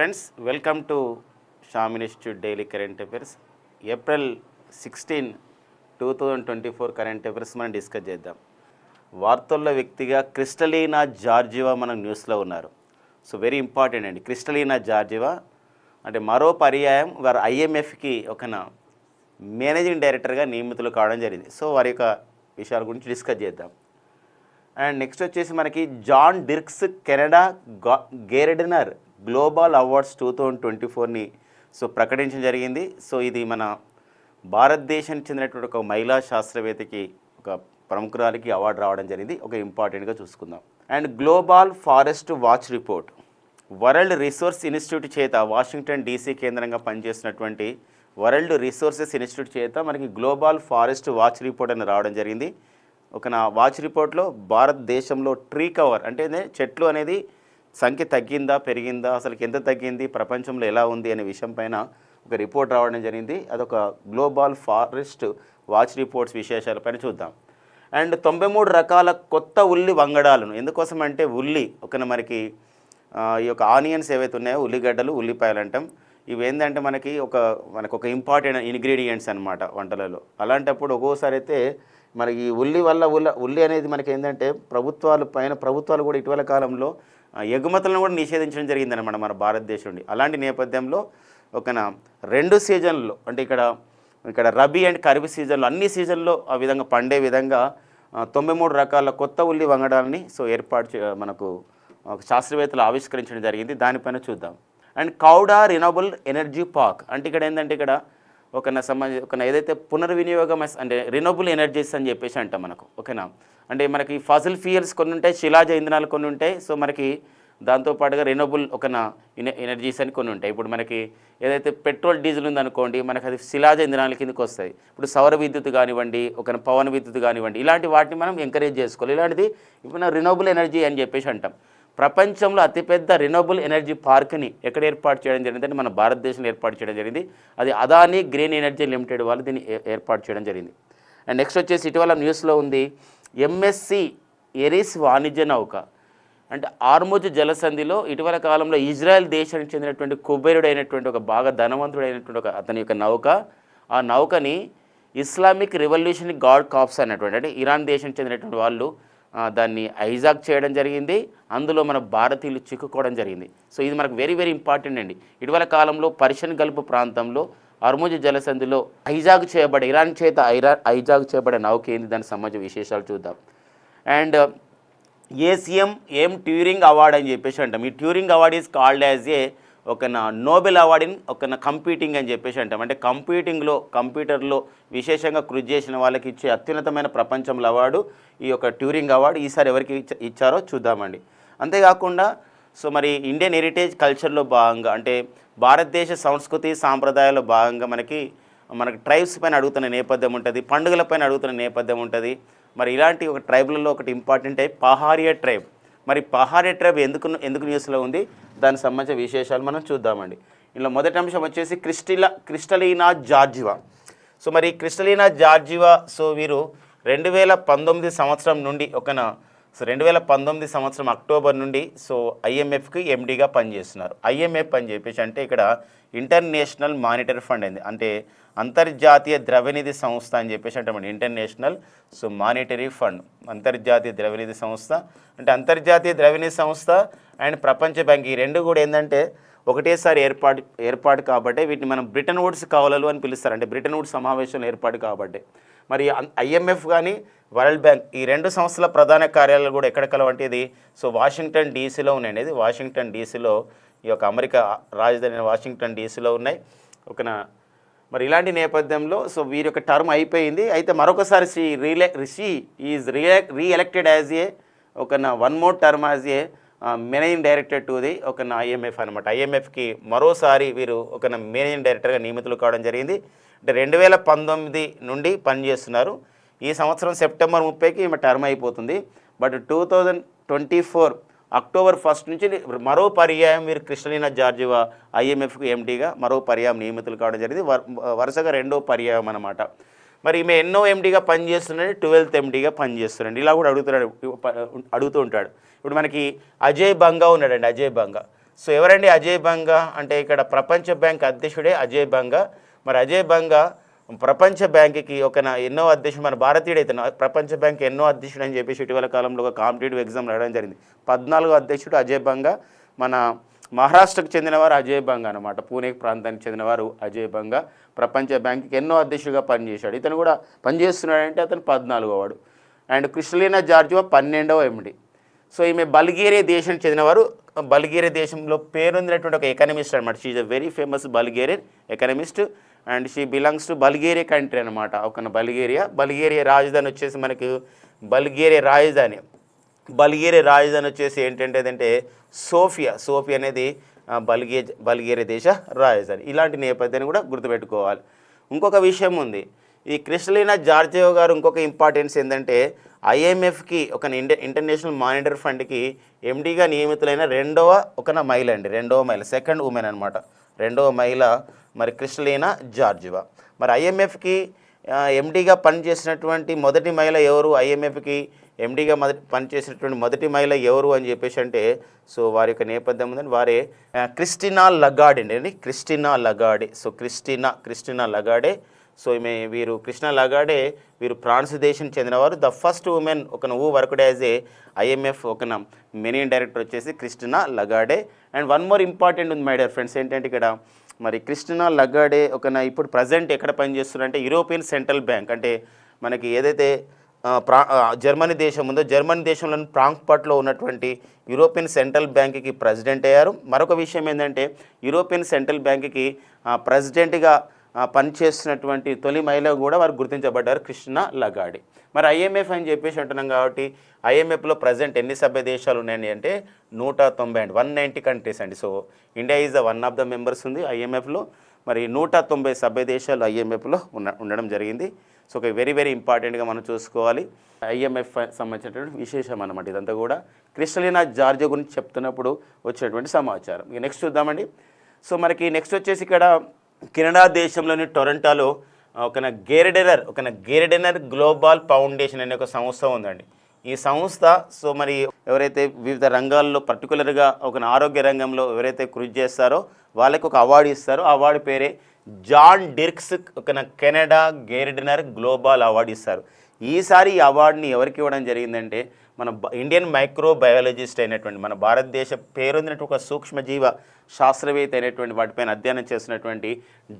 Friends welcome to Shamin institute daily current affairs. April sixteen two thousand twenty four current affairs మనం discuss చేద్దాం. వార్తల్లో వ్యక్తిగా క్రిస్టలీనా Georgieva మనం న్యూస్లో ఉన్నారు. సో వెరీ ఇంపార్టెంట్ అండి. క్రిస్టలీనా జార్జివా అంటే మరో పర్యాయం వారు ఐఎంఎఫ్కి ఒక మేనేజింగ్ డైరెక్టర్గా నియమితులు కావడం జరిగింది. సో వారి యొక్క విషయాల గురించి డిస్కస్ చేద్దాం. అండ్ నెక్స్ట్ వచ్చేసి మనకి జాన్ డిర్క్స్ కెనడా గా Gairdner global awards two thousand twenty ఫోర్ని so ప్రకటించడం జరిగింది. సో ఇది మన భారతదేశానికి చెందినటువంటి ఒక మహిళా శాస్త్రవేత్తకి ఒక ప్రముఖురాలికి అవార్డు రావడం జరిగింది. ఒక ఇంపార్టెంట్గా చూసుకుందాం. And global forest watch report. World resource institute చేత వాషింగ్టన్ డీసీ కేంద్రంగా పనిచేస్తున్నటువంటి వరల్డ్ రిసోర్సెస్ ఇన్స్టిట్యూట్ చేత మనకి గ్లోబల్ ఫారెస్ట్ వాచ్ రిపోర్ట్ అని రావడం జరిగింది. ఒక నా వాచ్ రిపోర్ట్లో భారతదేశంలో ట్రీ కవర్ అంటే చెట్లు అనేది సంఖ్య తగ్గిందా పెరిగిందా అసలు ఎంత తగ్గింది ప్రపంచంలో ఎలా ఉంది అనే విషయం పైన ఒక రిపోర్ట్ రావడం జరిగింది. అదొక గ్లోబల్ ఫారెస్ట్ వాచ్ రిపోర్ట్స్ విశేషాలపైన చూద్దాం. అండ్ తొంభై మూడు రకాల కొత్త ఉల్లి వంగడాలను ఎందుకోసం అంటే ఉల్లి ఒక మనకి ఈ యొక్క ఆనియన్స్ ఏవైతే ఉన్నాయో ఉల్లిగడ్డలు ఉల్లిపాయలు అంటాం ఇవి ఏంటంటే మనకి ఒక మనకు ఒక ఇంపార్టెంట్ ఇంగ్రీడియంట్స్ అనమాట వంటలలో. అలాంటప్పుడు ఒక్కోసారి అయితే మనకి ఈ ఉల్లి వల్ల ఉల్ల ఉల్లి అనేది మనకి ఏంటంటే ప్రభుత్వాలు పైన ప్రభుత్వాలు కూడా ఇటీవల కాలంలో ఎగుమతులను కూడా నిషేధించడం జరిగిందనమాట మన భారతదేశం నుండి. అలాంటి నేపథ్యంలో ఒక రెండు సీజన్లో అంటే ఇక్కడ ఇక్కడ రబీ అండ్ ఖరీఫ్ సీజన్లో అన్ని సీజన్లో ఆ విధంగా పండే విధంగా తొంభై మూడు రకాల కొత్త ఉల్లి వంగడాలని సో ఏర్పాటు మనకు ఒక శాస్త్రవేత్తలు ఆవిష్కరించడం జరిగింది. దానిపైన చూద్దాం. And Khavda renewable energy park అంటే ఇక్కడ ఏంటంటే ఇక్కడ ఒకన సంబంధ ఒక ఏదైతే పునర్వినియోగం అంటే రినబుల్ ఎనర్జీస్ అని చెప్పేసి అంటాం మనకు ఓకేనా? అంటే మనకి ఫాజిల్ ఫ్యూయల్స్ కొన్ని ఉంటాయి శిలాజ ఇంధనాలు కొన్ని ఉంటాయి సో మనకి దాంతోపాటుగా రెనోబుల్ ఒక ఎనర్జీస్ అని కొన్ని ఉంటాయి. ఇప్పుడు మనకి ఏదైతే పెట్రోల్ డీజిల్ ఉందనుకోండి మనకి అది శిలాజ ఇంధనాల కిందకి వస్తాయి. ఇప్పుడు సౌర విద్యుత్ కానివ్వండి ఒక పవన విద్యుత్ కానివ్వండి ఇలాంటి వాటిని మనం ఎంకరేజ్ చేసుకోవాలి. ఇలాంటిది ఇప్పుడు రినోబుల్ ఎనర్జీ అని చెప్పేసి అంటాం. ప్రపంచంలో అతిపెద్ద రినోబుల్ ఎనర్జీ పార్క్ని ఎక్కడ ఏర్పాటు చేయడం జరిగిందంటే మన భారతదేశంలో ఏర్పాటు చేయడం జరిగింది. అది అదానీ గ్రీన్ ఎనర్జీ లిమిటెడ్ వాళ్ళు దీన్ని ఏర్పాటు చేయడం జరిగింది. అండ్ నెక్స్ట్ వచ్చేసి ఇటీవల న్యూస్లో ఉంది ఎంఎస్సి ఎరిస్ వాణిజ్య నౌక. అంటే ఆర్ముజ్ జలసంధిలో ఇటీవల కాలంలో ఇజ్రాయెల్ దేశానికి చెందినటువంటి కుబేరుడైనటువంటి అయినటువంటి ఒక బాగా ధనవంతుడు అయినటువంటి ఒక అతని యొక్క నౌక. ఆ నౌకని ఇస్లామిక్ రివల్యూషన్ గాడ్ కాప్స్ అన్నటువంటి అంటే ఇరాన్ దేశానికి చెందినటువంటి వాళ్ళు దాన్ని ఐజాక్ చేయడం జరిగింది. అందులో మన భారతీయులు చిక్కుకోవడం జరిగింది. సో ఇది మనకు వెరీ వెరీ ఇంపార్టెంట్ అండి. ఇటీవల కాలంలో పర్షియన్ గల్ఫ్ ప్రాంతంలో అర్ముజ్ జలసంధిలో ఐజాగ్ చేయబడే ఇరాన్ చేత ఐరా ఐజాగ్ చేయబడే నౌక ఏంది? దానికి సంబంధించిన విశేషాలు చూద్దాం. అండ్ ఏసీఎం ఏం ట్యూరింగ్ అవార్డ్ అని చెప్పేసి అంటాం. ఈ Turing award is called as a ఒక నోబెల్ అవార్డుని ఒక కంప్యూటింగ్ అని చెప్పేసి అంటాం. అంటే కంప్యూటింగ్లో కంప్యూటర్లో విశేషంగా కృషి చేసిన వాళ్ళకి ఇచ్చే అత్యున్నతమైన ప్రపంచంలో అవార్డు ఈ యొక్క ట్యూరింగ్ అవార్డు ఈసారి ఎవరికి ఇచ్చారో చూద్దామండి. అంతేకాకుండా సో మరి ఇండియన్ హెరిటేజ్ కల్చర్లో భాగంగా అంటే భారతదేశ సంస్కృతి సాంప్రదాయాల్లో భాగంగా మనకి మనకి ట్రైబ్స్ పైన అడుగుతున్న నేపథ్యం ఉంటుంది పండుగల పైన అడుగుతున్న నేపథ్యం ఉంటుంది. మరి ఇలాంటి ఒక ట్రైబ్లలో ఒకటి ఇంపార్టెంట్ టైప్ పహారియా ట్రైబ్ మరి పహారీ ట్రైబ్ ఎందుకు ఎందుకు న్యూస్లో ఉంది? దానికి సంబంధించిన విశేషాలు మనం చూద్దామండి. ఇందులో మొదటి అంశం వచ్చేసి క్రిస్టిలా క్రిస్టలీనా జార్జివా. సో మరి క్రిస్టలీనా జార్జివా సో వీరు రెండు వేల పంతొమ్మిది సంవత్సరం నుండి ఒకన సో రెండు వేల పంతొమ్మిది సంవత్సరం అక్టోబర్ నుండి సో ఐఎంఎఫ్కి ఎండీగా పనిచేస్తున్నారు. ఐఎంఎఫ్ అని చెప్పేసి అంటే ఇక్కడ ఇంటర్నేషనల్ మానిటరీ ఫండ్ అయింది. అంటే అంతర్జాతీయ ద్రవ్యనిధి సంస్థ అని చెప్పేసి అంటామండి ఇంటర్నేషనల్ సో మానిటరీ ఫండ్ అంతర్జాతీయ ద్రవ్యనిధి సంస్థ. అంటే అంతర్జాతీయ ద్రవ్యనిధి సంస్థ అండ్ ప్రపంచ బ్యాంక్ ఈ రెండు కూడా ఏంటంటే ఒకటేసారి ఏర్పాటు ఏర్పాటు కాబట్టి వీటిని మనం బ్రిటన్ వుడ్స్ కవలలు అని పిలుస్తారు. అంటే బ్రిటన్ వుడ్స్ సమావేశంలో ఏర్పాటు కాబట్టి. మరి ఐఎంఎఫ్ కానీ వరల్డ్ బ్యాంక్ ఈ రెండు సంస్థల ప్రధాన కార్యాలయాలు కూడా ఎక్కడ కలవంటే ఇది సో వాషింగ్టన్ డీసీలో ఉన్నాయండి ఇది వాషింగ్టన్ డీసీలో ఈ యొక్క అమెరికా రాజధాని వాషింగ్టన్ డీసీలో ఉన్నాయి. ఒక మరి ఇలాంటి నేపథ్యంలో సో వీరి యొక్క టర్మ్ అయిపోయింది. అయితే మరొకసారి శ్రీ రీలే Rishi is re re-elected as a ఒక one more term as a managing director to the ఒక ఐఎంఎఫ్ అనమాట ఐఎంఎఫ్కి మరోసారి వీరు ఒక మేనేజింగ్ డైరెక్టర్గా నియమితులు కావడం జరిగింది. అంటే రెండు వేల పంతొమ్మిది నుండి పనిచేస్తున్నారు. ఈ సంవత్సరం సెప్టెంబర్ ముప్పైకి ఈమె టర్మ్ అయిపోతుంది. But two thousand twenty four October first నుంచి మరో పర్యాయం మీరు కృష్ణలీనా జార్జివా ఐఎంఎఫ్కి ఎండీగా మరో పర్యాయం నియమితులు కావడం జరిగింది. వరుసగా రెండో పర్యాయం అనమాట మరి ఈమె ఎన్నో ఎండీగా పనిచేస్తున్నాడు ట్వెల్త్ ఎండీగా పనిచేస్తున్నాడు ఇలా కూడా అడుగుతున్నాడు అడుగుతూ ఉంటాడు. ఇప్పుడు మనకి అజయ్ బంగా ఉన్నాడండి అజయ్ బంగా. సో ఎవరండి అజయ్ బంగా? అంటే ఇక్కడ ప్రపంచ బ్యాంక్ అధ్యక్షుడే అజయ్ బంగా. మరి అజయ్ బంగా ప్రపంచ బ్యాంక్కి ఒక నా- ఎన్నో అధ్యక్షుడు మన భారతీయుడు అయితే ప్రపంచ బ్యాంక్ ఎన్నో అధ్యక్షుడు అని చెప్పేసి ఇటీవల కాలంలో ఒక కాంపిటేటివ్ ఎగ్జామ్ రాయడం జరిగింది. పద్నాలుగో అధ్యక్షుడు అజయ్ బంగా మన మహారాష్ట్రకు చెందినవారు అజయ్ బంగా అనమాట పూణే ప్రాంతానికి చెందినవారు అజయ్ బంగా ప్రపంచ బ్యాంక్కి ఎన్నో అధ్యక్షుడిగా పనిచేశాడు. ఇతను కూడా పనిచేస్తున్నాడంటే అతను పద్నాలుగో వాడు. అండ్ క్రిస్టలీనా జార్జివా పన్నెండవ ఎండి సో ఈమె బల్గేరియా దేశానికి చెందినవారు. బల్గేరియా దేశంలో పేరొందినటువంటి ఒక ఎకనమిస్ట్ అనమాట she a very famous Bulgarian economist and she belongs to Bulgaria country అనమాట ఒక బల్గేరియా. బల్గేరియా రాజధాని వచ్చేసి మనకు బల్గేరియా రాజధాని. బల్గేరియా రాజధాని వచ్చేసి ఏంటంటే అదంటే సోఫియా. సోఫియా అనేది బల్గే బల్గేరియా దేశ రాజధాని. ఇలాంటి నేపథ్యాన్ని కూడా గుర్తుపెట్టుకోవాలి. ఇంకొక విషయం ఉంది. ఈ క్రిస్టలీనా జార్జియో గారు ఇంకొక ఇంపార్టెన్స్ ఏంటంటే ఐఎంఎఫ్కి ఒక ఇంటర్నేషనల్ మానిటరీ ఫండ్కి ఎండీగా నియమితులైన రెండవ ఒక మహిళ అండి. రెండవ మహిళ సెకండ్ ఉమెన్ అనమాట రెండవ మహిళ మరి క్రిస్టలీనా జార్జివా. మరి ఐఎంఎఫ్కి ఎండీగా పనిచేసినటువంటి మొదటి మహిళ ఎవరు? ఐఎంఎఫ్కి ఎండీగా మొదటి పనిచేసినటువంటి మొదటి మహిళ ఎవరు అని చెప్పేసి అంటే సో వారి యొక్క నేపథ్యం ఉందని వారే క్రిస్టినా లగాడే అండి. Kristina Lagarde. So Kristina Kristina Lagarde. So ఈమె వీరు కృష్ణ లగాడే. వీరు ఫ్రాన్స్ దేశం చెందినవారు. ద ఫస్ట్ ఉమెన్ ఒక ఊ వర్క్డ్ యాజ్ ఏ ఐఎంఎఫ్ ఒక మెనీ డైరెక్టర్ వచ్చేసి Kristina Lagarde. And one more important ఉంది మై డియర్ ఫ్రెండ్స్. ఏంటంటే ఇక్కడ మరి కృష్ణ లగాడే ఒక నా ఇప్పుడు ప్రజెంట్ ఎక్కడ పనిచేస్తున్నారంటే యూరోపియన్ సెంట్రల్ బ్యాంక్. అంటే మనకి ఏదైతే ప్రా జర్మనీ దేశం ఉందో జర్మనీ దేశంలోని ఫ్రాంక్ఫర్ట్లో ఉన్నటువంటి యూరోపియన్ సెంట్రల్ బ్యాంక్కి ప్రెసిడెంట్ అయ్యారు. మరొక విషయం ఏంటంటే యూరోపియన్ సెంట్రల్ బ్యాంక్కి ప్రెసిడెంట్గా పనిచేస్తున్నటువంటి తొలి మహిళ కూడా వారు గుర్తించబడ్డారు కృష్ణ లగాడి. మరి ఐఎంఎఫ్ అని చెప్పేసి అంటున్నాం కాబట్టి ఐఎంఎఫ్లో ప్రజెంట్ ఎన్ని సభ్య దేశాలు ఉన్నాయండి అంటే నూట తొంభై అండి. వన్ నైంటీ కంట్రీస్ అండి. So India is the one of the members ఉంది ఐఎంఎఫ్లో మరి నూట తొంభై సభ్య దేశాలు ఐఎంఎఫ్లో ఉన్న ఉండడం జరిగింది. సో ఒక వెరీ వెరీ ఇంపార్టెంట్గా మనం చూసుకోవాలి. ఐఎంఎఫ్ సంబంధించినటువంటి విశేషం అన్నమాట ఇదంతా కూడా. క్రిస్టలినా జార్జియా గురించి చెప్తున్నప్పుడు వచ్చినటువంటి సమాచారం. ఇక నెక్స్ట్ చూద్దామండి. సో మనకి నెక్స్ట్ వచ్చేసి ఇక్కడ కెనడా దేశంలోని టొరంటోలో ఒక గేరెడెనర్ ఒక గేరెడెనర్ గ్లోబల్ ఫౌండేషన్ అనే ఒక సంస్థ ఉందండి. ఈ సంస్థ సో మరి ఎవరైతే వివిధ రంగాల్లో పర్టికులర్గా ఒక ఆరోగ్య రంగంలో ఎవరైతే కృషి చేస్తారో వాళ్ళకి ఒక అవార్డు ఇస్తారో. ఆ అవార్డు పేరే జాన్ డిర్క్స్ ఒక కెనడా గేరెడెనర్ గ్లోబల్ అవార్డు ఇస్తారు. ఈసారి ఈ అవార్డుని ఎవరికి ఇవ్వడం జరిగిందంటే మన ఇండియన్ మైక్రో బయాలజిస్ట్ అయినటువంటి మన భారతదేశ పేరొందినటువంటి ఒక సూక్ష్మజీవ శాస్త్రవేత్త అయినటువంటి వాటిపైన అధ్యయనం చేసినటువంటి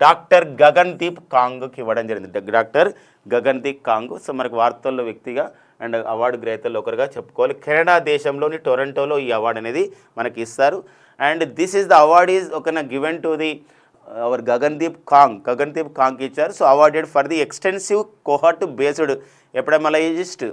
డాక్టర్ గగన్దీప్ కాంగ్కి ఇవ్వడం జరిగింది. డాక్టర్ గగన్దీప్ కాంగ్ సో మనకు వార్తల్లో వ్యక్తిగా అండ్ అవార్డు గ్రహీతల్లో ఒకరుగా చెప్పుకోవాలి. కెనడా దేశంలోని టొరంటోలో ఈ అవార్డు అనేది మనకి ఇస్తారు. And this is the award is ఒక given to the uh, our Gagandeep Kang. Gagandeep Kang ఇచ్చారు. So awarded for the extensive cohort based epidemiologist.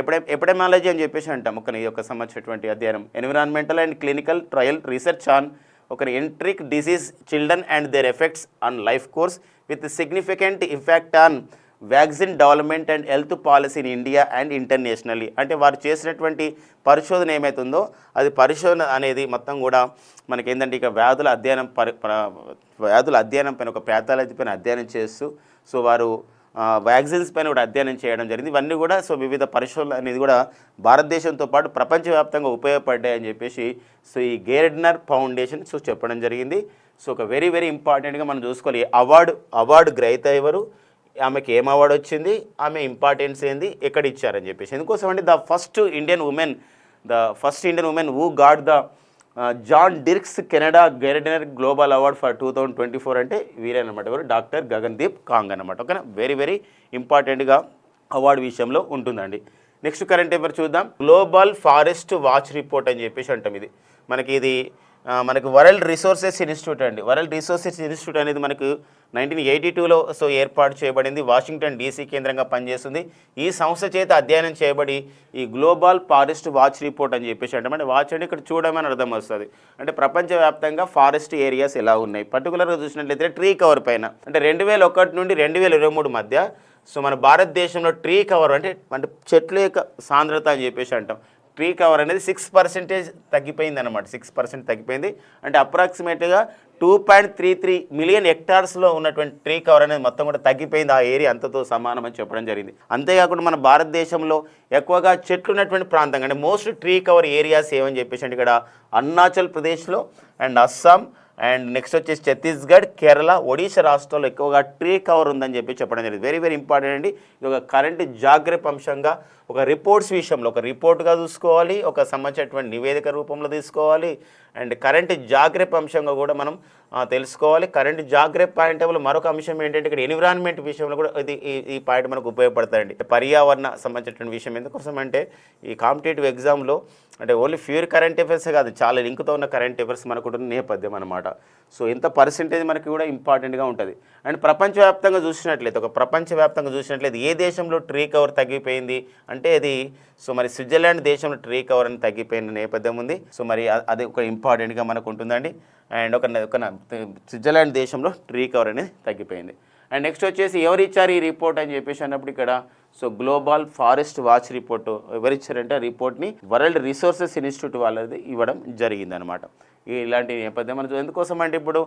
ఎప్పుడే ఎపిడెమాలజీ అని చెప్పేసి అంటాం. ఒక ఈ యొక్క సంబంధించినటువంటి అధ్యయనం. Environmental and clinical trial research on ఒక enteric disease children and their effects on life course with significant impact on vaccine development and health policy in India and internationally అంటే వారు చేసినటువంటి పరిశోధన ఏమైతుందో అది పరిశోధన అనేది మొత్తం కూడా మనకి ఏంటంటే ఇక వ్యాధుల అధ్యయనం పరి వ్యాధుల అధ్యయనం పైన ఒక ప్యాథాలజీ పైన అధ్యయనం చేస్తూ సో వారు వ్యాక్సిన్స్ పైన కూడా అధ్యయనం చేయడం జరిగింది. ఇవన్నీ కూడా సో వివిధ పరిశోధనలు అనేది కూడా భారతదేశంతో పాటు ప్రపంచవ్యాప్తంగా ఉపయోగపడ్డాయని చెప్పేసి సో ఈ గేర్డ్నర్ ఫౌండేషన్ సో చెప్పడం జరిగింది. సో ఒక వెరీ వెరీ ఇంపార్టెంట్గా మనం చూసుకోవాలి. అవార్డు అవార్డు గ్రహీత ఎవరు? ఆమెకి ఏం అవార్డు వచ్చింది? ఆమె ఇంపార్టెన్స్ ఏంది? ఎక్కడ ఇచ్చారని చెప్పేసి. ఎందుకోసం అంటే the first Indian women the first Indian women who got the John Dirks Canada Gairdner global award for two thousand twenty four అంటే వీరేనమాట ఎవరు? డాక్టర్ గగన్దీప్ కాంగ్ అనమాట ఓకేనా? వెరీ వెరీ ఇంపార్టెంట్గా అవార్డు విషయంలో ఉంటుందండి. నెక్స్ట్ కరెంట్ అఫేర్ చూద్దాం. గ్లోబల్ ఫారెస్ట్ వాచ్ రిపోర్ట్ అని చెప్పేసి అంటాం ఇది. మనకి ఇది మనకు వరల్డ్ రిసోర్సెస్ ఇన్స్టిట్యూట్ అండి. వరల్డ్ రిసోర్సెస్ ఇన్స్టిట్యూట్ అనేది మనకు నైన్టీన్ ఎయిటీ టూలో సో ఏర్పాటు చేయబడింది. వాషింగ్టన్ డీసీ కేంద్రంగా పనిచేస్తుంది. ఈ సంస్థ చేత అధ్యయనం చేయబడి ఈ గ్లోబల్ ఫారెస్ట్ వాచ్ రిపోర్ట్ అని చెప్పేసి అంటే. అంటే వాచ్ అంటే ఇక్కడ చూడమని అర్థం వస్తుంది. అంటే ప్రపంచవ్యాప్తంగా ఫారెస్ట్ ఏరియాస్ ఎలా ఉన్నాయి? పర్టికులర్గా చూసినట్లయితే ట్రీ కవర్ పైన. అంటే రెండు వేల ఒకటి నుండి రెండు వేల ఇరవై మూడు మధ్య సో మన భారతదేశంలో ట్రీ కవర్ అంటే అంటే చెట్ల యొక్క సాంద్రత అని చెప్పేసి అంటాం. ట్రీ కవర్ అనేది సిక్స్ పర్సెంటేజ్ తగ్గిపోయింది అనమాట సిక్స్ పర్సెంట్ తగ్గిపోయింది. అంటే అప్రాక్సిమేట్గా two point three three million హెక్టార్స్లో ఉన్నటువంటి ట్రీ కవర్ అనేది మొత్తం కూడా తగ్గిపోయింది ఆ ఏరియా అంతతో సమానం అని చెప్పడం జరిగింది. అంతేకాకుండా మన భారతదేశంలో ఎక్కువగా చెట్లు ఉన్నటువంటి ప్రాంతం అంటే మోస్ట్ ట్రీ కవర్ ఏరియాస్ ఏమని చెప్పేసి అంటే ఇక్కడ అరుణాచల్ ప్రదేశ్లో అండ్ అస్సాం అండ్ నెక్స్ట్ వచ్చేసి ఛత్తీస్గఢ్ కేరళ ఒడిశా రాష్ట్రాల్లో ఎక్కువగా ట్రీ కవర్ ఉందని చెప్పి చెప్పడం జరిగింది. వెరీ వెరీ ఇంపార్టెంట్ అండి. ఇది ఒక కరెంట్ జాగ్రత్త అంశంగా ఒక రిపోర్ట్స్ విషయంలో ఒక రిపోర్ట్గా చూసుకోవాలి ఒక సంబంధించినటువంటి నివేదిక రూపంలో తీసుకోవాలి అండ్ కరెంట్ జాగ్రత్త అంశంగా కూడా మనం తెలుసుకోవాలి. కరెంట్ జాగ్రత్త పాయింట్ టేబుల్ మరొక అంశం ఏంటంటే ఇక్కడ ఎన్విరాన్మెంట్ విషయంలో కూడా ఇది ఈ పాయింట్ మనకు ఉపయోగపడతాయండి. పర్యావరణ సంబంధించినటువంటి విషయం ఎందుకోసం అంటే ఈ కాంపిటేటివ్ ఎగ్జామ్లో అంటే ఓన్లీ ప్యూర్ కరెంట్ అఫేర్స్ కాదు చాలా లింక్తో ఉన్న కరెంట్ అఫేర్స్ మనకు ఉంటుంది నేపథ్యం అనమాట సో ఇంత పర్సెంటేజ్ మనకి కూడా ఇంపార్టెంట్గా ఉంటుంది. అండ్ ప్రపంచవ్యాప్తంగా చూసినట్లయితే ఒక ప్రపంచవ్యాప్తంగా చూసినట్లయితే ఏ దేశంలో ట్రీ కవర్ తగ్గిపోయింది అంటే అది సో మరి స్విట్జర్లాండ్ దేశంలో ట్రీ కవర్ అని తగ్గిపోయిన నేపథ్యం ఉంది. సో మరి అది ఒక ఇంపార్టెంట్గా మనకు ఉంటుందండి. అండ్ ఒక ఒక స్విట్జర్లాండ్ దేశంలో ట్రీ కవర్ అనేది తగ్గిపోయింది. అండ్ నెక్స్ట్ వచ్చేసి ఎవరిచ్చారు ఈ రిపోర్ట్ అని చెప్పేసి అన్నప్పుడు ఇక్కడ so global forest watch report ఎవరిచ్చారంటే ఆ రిపోర్ట్ని వరల్డ్ రిసోర్సెస్ ఇన్స్టిట్యూట్ వాళ్ళది ఇవ్వడం జరిగిందనమాట ఇలాంటి నేపథ్యం. మనం ఎందుకోసం అంటే ఇప్పుడు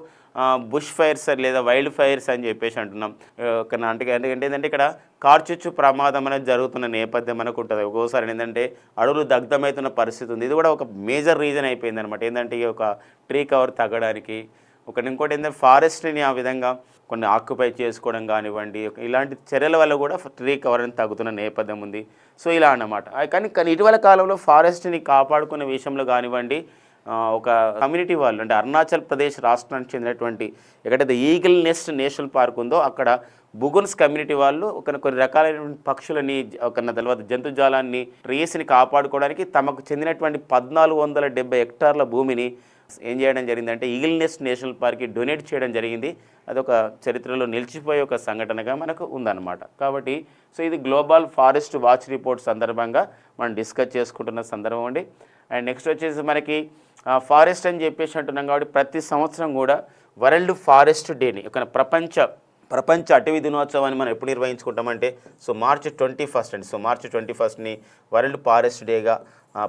బుష్ ఫైర్స్ లేదా వైల్డ్ ఫైర్స్ అని చెప్పేసి అంటున్నాం. ఒక అంటే ఎందుకంటే ఏంటంటే ఇక్కడ కార్చిచ్చు ప్రమాదం అనేది జరుగుతున్న నేపథ్యం మనకు ఉంటుంది. ఒక్కోసారి ఏంటంటే అడవులు దగ్ధమవుతున్న పరిస్థితి ఉంది. ఇది కూడా ఒక మేజర్ రీజన్ అయిపోయింది అనమాట ఏంటంటే ఈ ఒక ట్రీ కవర్ తగ్గడానికి. ఒక ఇంకోటి ఏంటంటే ఫారెస్ట్ని ఆ విధంగా కొన్ని ఆక్యుపై చేసుకోవడం కానివ్వండి ఇలాంటి చర్యల వల్ల కూడా ట్రీ కవర్ అని తగ్గుతున్న నేపథ్యం ఉంది. సో ఇలా అన్నమాట. కానీ కానీ ఇటీవల కాలంలో ఫారెస్ట్ని కాపాడుకునే విషయంలో కానివ్వండి ఒక కమ్యూనిటీ వాళ్ళు అంటే అరుణాచల్ ప్రదేశ్ రాష్ట్రానికి చెందినటువంటి ఎక్కడైతే ఈగిల్ నెస్ట్ నేషనల్ పార్క్ ఉందో అక్కడ బుగున్స్ కమ్యూనిటీ వాళ్ళు ఒక కొన్ని రకాలైనటువంటి పక్షులని ఒక తర్వాత జంతుజాలాన్ని ట్రీస్ని కాపాడుకోవడానికి తమకు చెందినటువంటి పద్నాలుగు వందల డెబ్బై హెక్టార్ల భూమిని ఏం చేయడం జరిగిందంటే ఈగిల్ నెస్ట్ నేషనల్ పార్క్కి డొనేట్ చేయడం జరిగింది. అదొక చరిత్రలో నిలిచిపోయే ఒక సంఘటనగా మనకు ఉందన్నమాట. కాబట్టి సో ఇది గ్లోబల్ ఫారెస్ట్ వాచ్ రిపోర్ట్ సందర్భంగా మనం డిస్కస్ చేసుకుంటున్న సందర్భం అండి. అండ్ నెక్స్ట్ వచ్చేసి మనకి ఫారెస్ట్ అని చెప్పేసి అంటున్నాం కాబట్టి ప్రతి సంవత్సరం కూడా వరల్డ్ ఫారెస్ట్ డేని ఒక ప్రపంచ ప్రపంచ అటవీ దినోత్సవాన్ని మనం ఎప్పుడు నిర్వహించుకుంటామంటే సో మార్చ్ ట్వంటీ ఫస్ట్ అండి. సో మార్చ్ ట్వంటీ ఫస్ట్ని వరల్డ్ ఫారెస్ట్ డేగా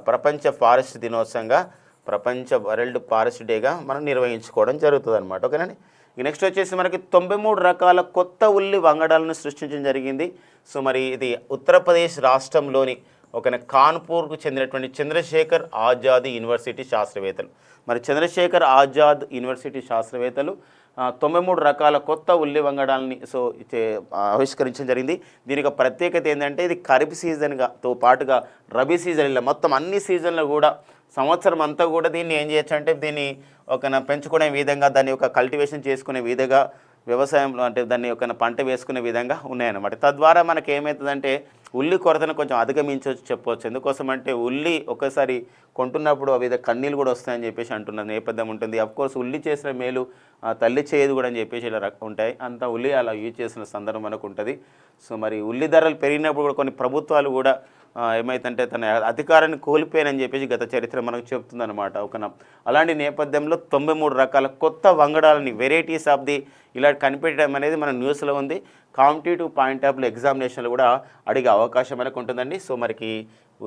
ప్రపంచ ఫారెస్ట్ దినోత్సవంగా ప్రపంచ వరల్డ్ ఫారెస్ట్ డేగా మనం నిర్వహించుకోవడం జరుగుతుంది అనమాట ఓకేనండి? ఇక నెక్స్ట్ వచ్చేసి మనకి తొంభై మూడు రకాల కొత్త ఉల్లి వంగడాలను సృష్టించడం జరిగింది. సో మరి ఇది ఉత్తరప్రదేశ్ రాష్ట్రంలోని ఒకన కాన్పూర్కు చెందినటువంటి చంద్రశేఖర్ ఆజాద్ యూనివర్సిటీ శాస్త్రవేత్తలు. మరి చంద్రశేఖర్ ఆజాద్ యూనివర్సిటీ శాస్త్రవేత్తలు తొంభై మూడు రకాల కొత్త ఉల్లి వంగడాలని సో ఆవిష్కరించడం జరిగింది. దీనికి ప్రత్యేకత ఏంటంటే ఇది ఖరీఫ్ సీజన్గాతో పాటుగా రబీ సీజన్ ఇలా మొత్తం అన్ని సీజన్లో కూడా సంవత్సరం అంతా కూడా దీన్ని ఏం చేయొచ్చు అంటే దీన్ని ఒక పెంచుకునే విధంగా దాన్ని ఒక కల్టివేషన్ చేసుకునే విధంగా వ్యవసాయంలో అంటే దాన్ని ఒక పంట వేసుకునే విధంగా ఉన్నాయన్నమాట. తద్వారా మనకి ఏమవుతుందంటే ఉల్లి కొరతను కొంచెం అధిగమించవచ్చు చెప్పవచ్చు ఎందుకోసం అంటే ఉల్లి ఒకసారి కొంటున్నప్పుడు వివిధ కన్నీళ్ళు కూడా వస్తాయని చెప్పేసి అంటున్నారు నేపథ్యం ఉంటుంది. అఫ్ కోర్స్ ఉల్లి చేసిన మేలు తల్లి చేయదు కూడా అని చెప్పేసి ఇలా ఉంటాయి. అంత ఉల్లి అలా యూజ్ చేసిన సందర్భం మనకు ఉంటుంది. సో మరి ఉల్లి ధరలు పెరిగినప్పుడు కూడా కొన్ని ప్రభుత్వాలు కూడా ఏమైతుంటే తన అధికారాన్ని కోల్పోయానని చెప్పేసి గత చరిత్ర మనకు చెప్తుందన్నమాట ఒక అలాంటి నేపథ్యంలో తొంభై మూడు రకాల కొత్త వంగడాలని వెరైటీస్ ఆఫ్ ది ఇలా కనిపెట్టడం అనేది మన న్యూస్లో ఉంది. కాంపిటేటివ్ పాయింట్ ఆఫ్ ఎగ్జామినేషన్లు కూడా అడిగే అవకాశం మనకు ఉంటుందండి. సో మరికి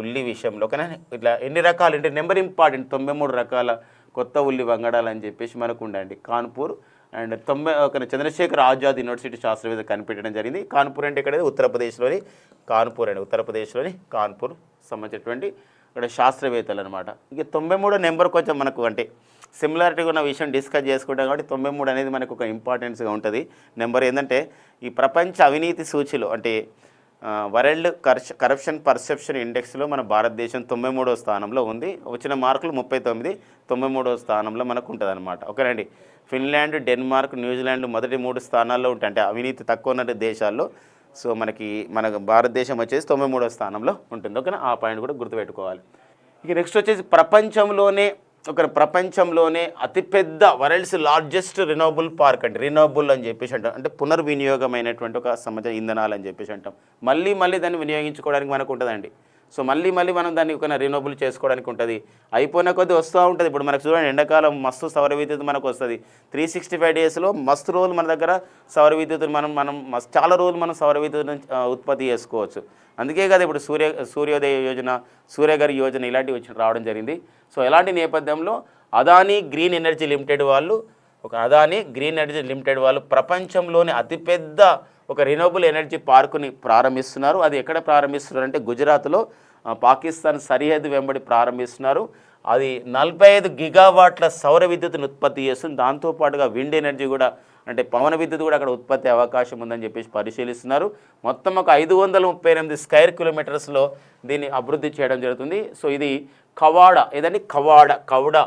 ఉల్లి విషయంలో కానీ ఇట్లా ఎన్ని రకాలు అంటే నెంబర్ ఇంపార్టెంట్ తొంభై మూడు రకాల కొత్త ఉల్లి వంగడాలు అని చెప్పేసి మనకు ఉండండి కాన్పూర్ అండ్ తొంభై ఒక చంద్రశేఖర్ ఆజాద్ యూనివర్సిటీ శాస్త్రవేత్త కనిపెట్టడం జరిగింది. కాన్పూర్ అంటే ఇక్కడ ఉత్తరప్రదేశ్లోని కాన్పూర్ అండి. ఉత్తరప్రదేశ్లోని కాన్పూర్ సంబంధించినటువంటి ఇక్కడ శాస్త్రవేత్తలు అనమాట ఇక తొంభై మూడో నెంబర్ కొంచెం మనకు అంటే సిమిలారిటీ ఉన్న విషయం డిస్కస్ చేసుకుంటాం కాబట్టి తొంభై మూడు అనేది మనకు ఒక ఇంపార్టెన్స్గా ఉంటుంది. నెంబర్ ఏంటంటే ఈ ప్రపంచ అవినీతి సూచిలో అంటే వరల్డ్ కర్ష కరప్షన్ పర్సెప్షన్ ఇండెక్స్లో మన భారతదేశం తొంభై మూడో స్థానంలో ఉంది. వచ్చిన మార్కులు ముప్పై తొమ్మిది తొంభై మూడో స్థానంలో మనకు ఉంటుంది అనమాట ఓకేనండి ఫిన్లాండ్ డెన్మార్క్ న్యూజిలాండ్ మొదటి మూడు స్థానాల్లో ఉంటాయి. అంటే అవినీతి తక్కువ ఉన్న దేశాల్లో. సో మనకి మన భారతదేశం వచ్చేసి తొంభై మూడో స్థానంలో ఉంటుంది. ఓకేనా? ఆ పాయింట్ కూడా గుర్తుపెట్టుకోవాలి. ఇక నెక్స్ట్ వచ్చేసి ప్రపంచంలోనే ఒక ప్రపంచంలోనే అతిపెద్ద వరల్డ్స్ లార్జెస్ట్ రినోబుల్ పార్క్ అండి. రినోబుల్ అని చెప్పేసి అంటాం. అంటే పునర్వినియోగమైనటువంటి ఒక సమజ ఇంధనాలు అని చెప్పేసి అంటాం. మళ్ళీ మళ్ళీ దాన్ని వినియోగించుకోవడానికి మనకు ఉంటుందండి. సో మళ్ళీ మళ్ళీ మనం దాన్ని ఒక రినోబుల్ చేసుకోవడానికి ఉంటుంది. అయిపోయిన కొద్దీ వస్తూ ఉంటుంది. ఇప్పుడు మనకు చూడండి ఎండాకాలం మస్తు సౌర విద్యుత్ మనకు వస్తుంది. త్రీ సిక్స్టీ ఫైవ్ డేస్లో మస్తు రోజులు మన దగ్గర సౌర విద్యుత్ మనం మనం చాలా రోజులు మనం సౌర విద్యుత్ను ఉత్పత్తి చేసుకోవచ్చు. అందుకే కదా ఇప్పుడు సూర్య సూర్యోదయ యోజన సూర్యగారి యోజన ఇలాంటివి వచ్చి రావడం జరిగింది. సో ఇలాంటి నేపథ్యంలో అదానీ గ్రీన్ ఎనర్జీ లిమిటెడ్ వాళ్ళు ఒక అదాని గ్రీన్ ఎనర్జీ లిమిటెడ్ వాళ్ళు ప్రపంచంలోని అతిపెద్ద ఒక రినోబుల్ ఎనర్జీ పార్కుని ప్రారంభిస్తున్నారు. అది ఎక్కడ ప్రారంభిస్తున్నారు అంటే గుజరాత్లో పాకిస్తాన్ సరిహద్దు వెంబడి ప్రారంభిస్తున్నారు. అది నలభై ఐదు గిగావాట్ల సౌర విద్యుత్తును ఉత్పత్తి చేస్తుంది. దాంతోపాటుగా విండ్ ఎనర్జీ కూడా అంటే పవన విద్యుత్ కూడా అక్కడ ఉత్పత్తి అవకాశం ఉందని చెప్పేసి పరిశీలిస్తున్నారు. మొత్తం ఒక ఐదు వందల ముప్పై ఎనిమిది స్క్వేర్ కిలోమీటర్స్లో దీన్ని అభివృద్ధి చేయడం జరుగుతుంది. సో ఇది కవాడ ఏదండి? కవాడ కౌడ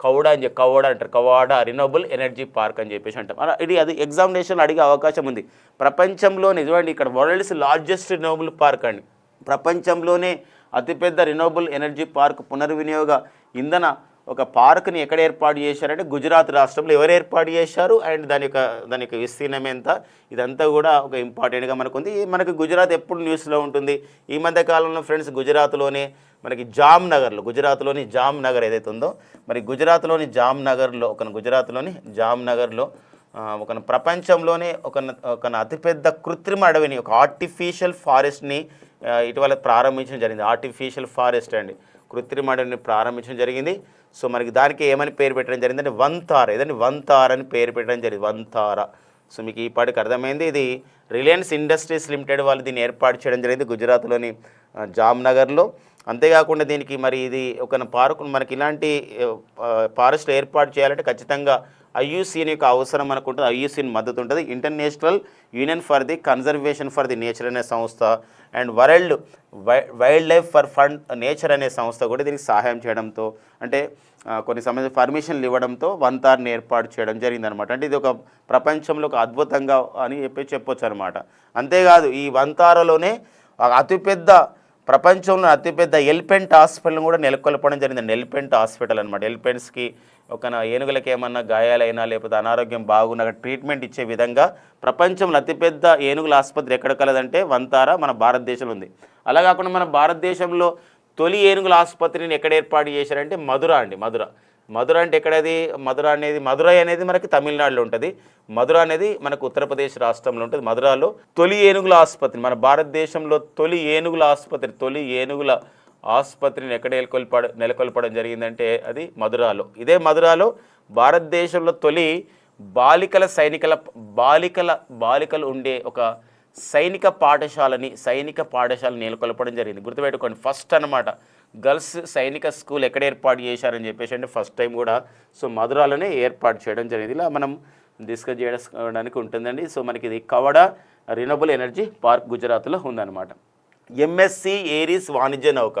కౌడ అని చెప్పి కౌడ అంటారు. కవాడ రినోబుల్ ఎనర్జీ పార్క్ అని చెప్పేసి అంటాం. అలా ఇది అది ఎగ్జామినేషన్ అడిగే అవకాశం ఉంది. ప్రపంచంలోనే నిజమండి ఇక్కడ వరల్డ్స్ లార్జెస్ట్ రినోబుల్ పార్క్ అండి. ప్రపంచంలోనే అతిపెద్ద రినోబుల్ ఎనర్జీ పార్క్ పునర్వినియోగ ఇంధన ఒక పార్క్ని ఎక్కడ ఏర్పాటు చేశారంటే గుజరాత్ రాష్ట్రంలో ఎవరు ఏర్పాటు చేశారు అండ్ దాని యొక్క దాని యొక్క విస్తీర్ణం ఎంత? ఇదంతా కూడా ఒక ఇంపార్టెంట్గా మనకు ఉంది మనకి గుజరాత్ ఎప్పుడు న్యూస్లో ఉంటుంది? ఈ మధ్య కాలంలో ఫ్రెండ్స్ గుజరాత్లోనే మనకి జామ్ నగర్లో గుజరాత్లోని జామ్ నగర్ ఏదైతే ఉందో మరి గుజరాత్లోని జామ్ నగర్లో ఒక గుజరాత్లోని జామ్ నగర్లో ఒక ప్రపంచంలోనే ఒక ఒక అతిపెద్ద కృత్రిమ అడవిని ఒక ఆర్టిఫిషియల్ ఫారెస్ట్ని ఇటీవల ప్రారంభించడం జరిగింది. ఆర్టిఫిషియల్ ఫారెస్ట్ అండి. కృత్రిమ అడవిని ప్రారంభించడం జరిగింది. సో మనకి దానికి ఏమని పేరు పెట్టడం జరిగిందంటే వంతార. ఏదండి? వంతార అని పేరు పెట్టడం జరిగింది. వంతార. సో మీకు ఈ పాటికి అర్థమైంది. ఇది రిలయన్స్ ఇండస్ట్రీస్ లిమిటెడ్ వాళ్ళు దీన్ని ఏర్పాటు చేయడం జరిగింది గుజరాత్లోని జామ్నగర్లో. అంతేకాకుండా దీనికి మరి ఇది ఒక పార్కు మనకి ఇలాంటి ఫారెస్ట్ ఏర్పాటు చేయాలంటే ఖచ్చితంగా ఐయుసిఎన్ యొక్క అవసరం అనుకుంటుంది. ఉంటుంది ఐయుసిఎన్ మద్దతు ఉంటుంది. International union for the conservation for the nature అనే సంస్థ and world wildlife for fund nature అనే సంస్థ కూడా దీనికి సహాయం చేయడంతో అంటే కొన్ని సంబంధించిన పర్మిషన్లు ఇవ్వడంతో వంతార్ని ఏర్పాటు చేయడం జరిగిందనమాట అంటే ఇది ఒక ప్రపంచంలో ఒక అద్భుతంగా అని చెప్పి చెప్పొచ్చు అనమాట అంతేకాదు ఈ వంతారలోనే తారలోనే అతిపెద్ద ప్రపంచంలో అతిపెద్ద ఎలిఫెంట్ హాస్పిటల్ కూడా నెలకొల్పడం జరిగింది. ఎలిఫెంట్ హాస్పిటల్ అనమాట ఎలిఫెంట్స్కి ఒక ఏనుగులకి ఏమన్నా గాయాలైనా లేకపోతే అనారోగ్యం బాగున్నా ట్రీట్మెంట్ ఇచ్చే విధంగా ప్రపంచంలో అతిపెద్ద ఏనుగుల ఆసుపత్రి ఎక్కడ కలదంటే వంతార మన భారతదేశంలో ఉంది. అలా కాకుండా మన భారతదేశంలో తొలి ఏనుగుల ఆసుపత్రిని ఎక్కడ ఏర్పాటు చేశారంటే మధుర అండి మధుర. మధుర అంటే ఎక్కడది? మధుర అనేది మధురై అనేది మనకి తమిళనాడులో ఉంటుంది. మధుర అనేది మనకు ఉత్తరప్రదేశ్ రాష్ట్రంలో ఉంటుంది. మధురాలో తొలి ఏనుగుల ఆసుపత్రి మన భారతదేశంలో తొలి ఏనుగుల ఆసుపత్రి తొలి ఏనుగుల ఆసుపత్రిని ఎక్కడ నెలకొల్పడ నెలకొల్పడం జరిగిందంటే అది మధురాలో. ఇదే మధురాలో భారతదేశంలో తొలి బాలికల సైనికల బాలికల బాలికలు ఉండే ఒక సైనిక పాఠశాలని సైనిక పాఠశాల నెలకొల్పడం జరిగింది. గుర్తుపెట్టుకోండి ఫస్ట్ అన్నమాట. గర్ల్స్ సైనిక స్కూల్ ఎక్కడ ఏర్పాటు చేశారని చెప్పేసి అంటే ఫస్ట్ టైం కూడా సో మధురాలోనే ఏర్పాటు చేయడం జరిగింది. ఇలా మనం డిస్కస్ చేయడానికి ఉంటుందండి. సో మనకి ఇది కవడ రినబుల్ ఎనర్జీ పార్క్ గుజరాత్లో ఉందన్నమాట. ఎంఎస్సి ఏరిస్ వాణిజ్య నౌక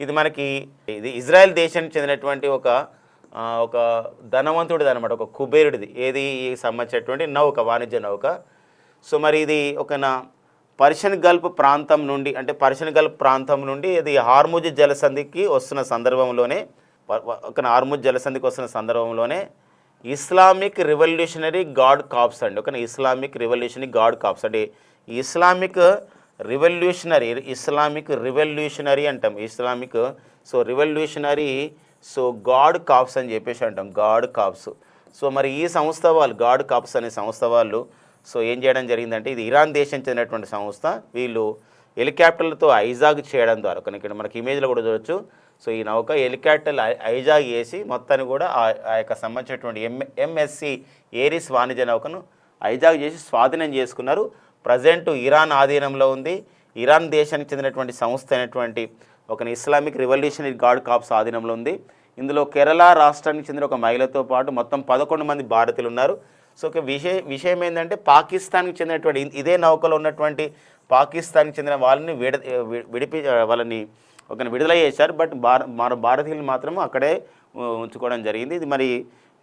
ఇది మనకి ఇది ఇజ్రాయెల్ దేశానికి చెందినటువంటి ఒక ఒక ధనవంతుడిది అనమాట ఒక కుబేరుడిది. ఏది సంబంధించినటువంటి నౌక వాణిజ్య నౌక. సో మరి ఇది ఒక నా పర్షియన్ గల్ఫ్ ప్రాంతం నుండి అంటే పర్షియన్ గల్ఫ్ ప్రాంతం నుండి ఇది హార్ముజ్ జలసంధికి వస్తున్న సందర్భంలోనే ఒక హార్ముజ్ జలసంధికి వస్తున్న సందర్భంలోనే ఇస్లామిక్ రివల్యూషనరీ గాడ్ కాప్స్ అండి. ఒక ఇస్లామిక్ రివల్యూషనరీ గాడ్ కాప్స్. అంటే ఇస్లామిక్ రివల్యూషనరీ ఇస్లామిక్ రివల్యూషనరీ అంటాం. Islamic so revolutionary so guard corps అని చెప్పేసి అంటాం. గాడ్ కాప్స్ సో మరి ఈ సంస్థ వాళ్ళు గాడ్ కాప్స్ అనే సంస్థ వాళ్ళు సో ఏం చేయడం జరిగిందంటే ఇది ఇరాన్ దేశం చెందినటువంటి సంస్థ. వీళ్ళు హెలికాప్టర్లతో ఐజాగ్ చేయడం ద్వారా కొన్ని ఇక్కడ మనకి ఇమేజ్లో కూడా చూడొచ్చు. సో ఈ నౌక హెలికాప్టర్ ఐజాగ్ చేసి మొత్తాన్ని కూడా ఆ- ఆ యొక్క సంబంధించినటువంటి ఎం ఎంఎస్సి ఏరిస్ వాణిజ్య నౌకను ఐజాగ్ చేసి స్వాధీనం చేసుకున్నారు. ప్రజెంట్ ఇరాన్ ఆధీనంలో ఉంది. ఇరాన్ దేశానికి చెందినటువంటి సంస్థ అయినటువంటి ఒక ఇస్లామిక్ రివల్యూషనరీ గార్డ్ కాప్స్ ఆధీనంలో ఉంది. ఇందులో కేరళ రాష్ట్రానికి చెందిన ఒక మహిళతో పాటు మొత్తం పదకొండు మంది భారతీయులు ఉన్నారు. సో ఒక విషయ విషయం ఏంటంటే పాకిస్తాన్కి చెందినటువంటి ఇదే నౌకలో ఉన్నటువంటి పాకిస్తాన్కి చెందిన వాళ్ళని విడ విడిపి వాళ్ళని ఒక విడుదల చేశారు. బట్ భార మన భారతీయులు మాత్రం అక్కడే ఉంచుకోవడం జరిగింది. ఇది మరి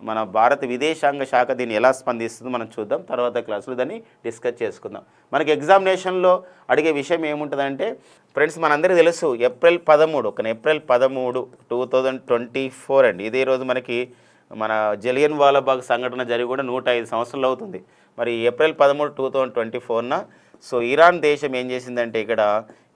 మన భారత విదేశాంగ శాఖ దీన్ని ఎలా స్పందిస్తుందో మనం చూద్దాం. తర్వాత క్లాసులో దాన్ని డిస్కస్ చేసుకుందాం. మనకి ఎగ్జామినేషన్లో అడిగే విషయం ఏముంటుందంటే ఫ్రెండ్స్ మనందరికీ తెలుసు ఏప్రిల్ పదమూడు ఒక ఏప్రిల్ పదమూడు టూ థౌజండ్ ట్వంటీ ఫోర్ అండి. ఇదే రోజు మనకి మన జలియన్ వాలాబాగ్ సంఘటన జరిగి కూడా నూట ఐదు సంవత్సరాలు అవుతుంది. మరి ఏప్రిల్ పదమూడు టూ థౌజండ్ ట్వంటీ ఫోర్న సో ఇరాన్ దేశం ఏం చేసిందంటే ఇక్కడ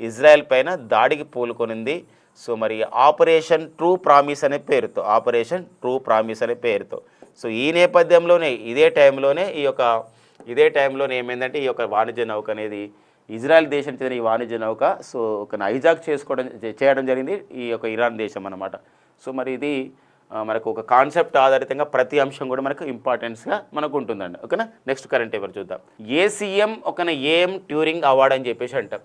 ఇజ్రాయెల్ పైన దాడికి పూలుకొనింది. సో మరి ఆపరేషన్ ట్రూ ప్రామిస్ అనే పేరుతో ఆపరేషన్ ట్రూ ప్రామిస్ అనే పేరుతో. సో ఈ నేపథ్యంలోనే ఇదే టైంలోనే ఈ యొక్క ఇదే టైంలోనే ఏమైందంటే ఈ యొక్క వాణిజ్య నౌక అనేది ఇజ్రాయెల్ దేశం చెందిన ఈ వాణిజ్య నౌక సో ఒక హైజాక్ చేసుకోవడం చేయడం జరిగింది ఈ యొక్క ఇరాన్ దేశం అనమాట సో మరి ఇది మనకు ఒక కాన్సెప్ట్ ఆధారితంగా ప్రతి అంశం కూడా మనకు ఇంపార్టెన్స్గా మనకు ఉంటుందండి. ఓకేనా? నెక్స్ట్ కరెంట్ ఎవరు చూద్దాం. ఏసీఎం ఒక ఏఎం ట్యూరింగ్ అవార్డ్ అని చెప్పేసి అంటారు